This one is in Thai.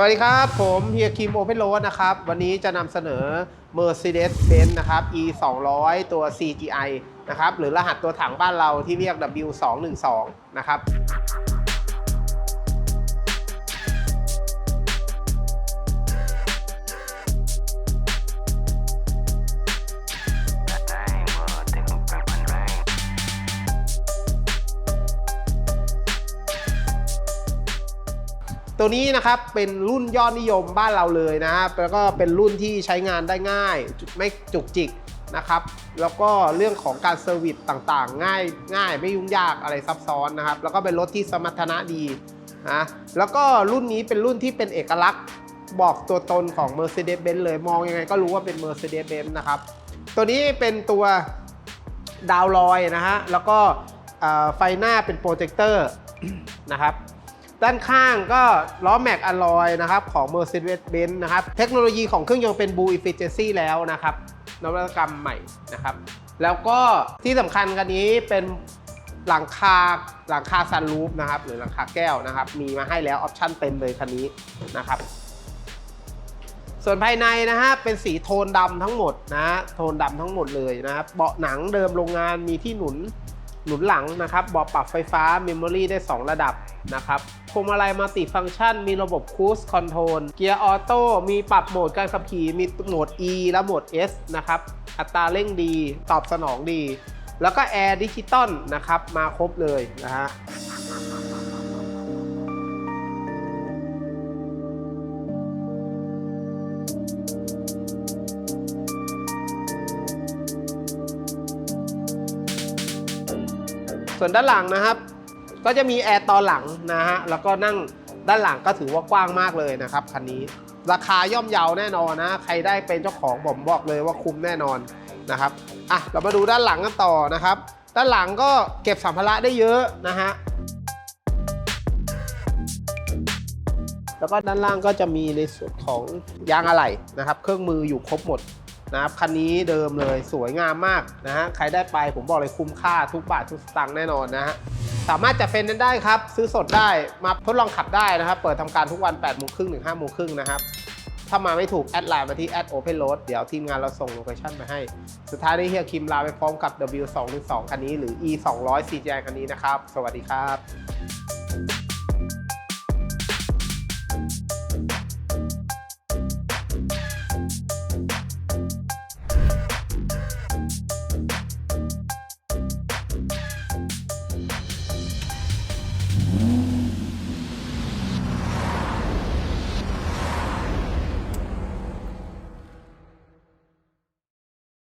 วัสดีครับ ผมเฮียคิมโอเพนโรดนะครับ วันนี้จะนำเสนอ Mercedes-Benz นะครับ E 2 0 0ตัว CGI นะครับ หรือรหัสตัวถังบ้านเราที่เรียก W 2 1 2นะครับ ตัวนี้นะครับเป็นรุ่นยอดนิยมบ้านเราเลยนะครับแล้วก็เป็นรุ่นที่ใช้งานได้ง่าย ไม่จุกจิกนะครับ แล้วก็เรื่องของการเซอร์วิสต่างๆ ง่ายง่ายไม่ยุ่งยากอะไรซับซ้อนนะครับ แล้วก็เป็นรถที่สมรรถนะดีนะแล้วก็รุ่นนี้เป็นรุ่นที่เป็นเอกลักษณ์บอกตัวตนของ Mercedes-Benz เลยมองยังไงก็รู้ว่าเป็น Mercedes-Benz นะครับ ตัวนี้เป็นตัวดาวลอยนะฮะแล้วก็ไฟหน้าเป็นโปรเจคเตอร์นะครับ ด้านข้างก็ล้อแม็กอลลอยนะครับของ Mercedes-Benz นะครับ เทคโนโลยีของเครื่องยนต์เป็น Blue Efficiency แล้วนะครับ นวัตกรรมใหม่นะครับ แล้วก็ที่สำคัญกันนี้เป็นหลังคาหลังคาซันรูฟนะครับ หรือหลังคาแก้วนะครับ มีมาให้แล้วออปชั่นเต็มเลยคันนี้นะครับ ส่วนภายในนะฮะเป็นสีโทนดำทั้งหมดนะโทนดำทั้งหมดเลยนะครับเบาะหนังเดิมโรงงานมีที่หนุนหนุนหลังนะครับเบาะปรับไฟฟ้าเมมโมรี่ได้ 2 ระดับนะครับ วงมาลัยมัลติฟังก์ชัน มีระบบคูสคอนโทรลเกียร์ออโต้มีปรับโหมดการขับขี่ มีโหมด E และโหมด S นะครับ อัตราเร่งดีตอบสนองดี แล้วก็แอร์ดิจิตอลนะครับ มาครบเลยนะฮะส่วนด้านหลังนะครับ ก็จะมีแอร์ตอนหลังนะฮะ แล้วก็นั่งด้านหลังก็ถือว่ากว้างมากเลยนะครับคันนี้ ราคาย่อมเยาแน่นอนนะ ใครได้เป็นเจ้าของผมบอกเลยว่าคุ้มแน่นอนนะครับ อะ เรามาดูด้านหลังกันต่อนะครับ ด้านหลังก็เก็บสัมภาระได้เยอะนะฮะ แล้วก็ด้านล่างก็จะมีในส่วนของยางอะไหล่นะครับ เครื่องมืออยู่ครบหมดนะครับคันนี้เดิมเลยสวยงามมากนะฮะ ใครได้ไปผมบอกเลยคุ้มค่าทุกบาททุกสตางค์แน่นอนนะฮะ สามารถจัดเฟรนนั้นได้ครับ ซื้อสดได้มาทดลองขับได้นะครับ เปิดทำการทุกวัน8โมงครึ่งถึง5โมงครึ่งนะครับ ถ้ามาไม่ถูก แอดไลน์มาที่แอดโอเพนโรสเดี๋ยวทีมงานเราส่งโลเคชั่นมาให้ สุดท้ายนี้เฮียคิมลาไปพร้อมกับ W 2 1 2 คันนี้หรือ E 2 0 0 CGI คันนี้นะครับ สวัสดีครับ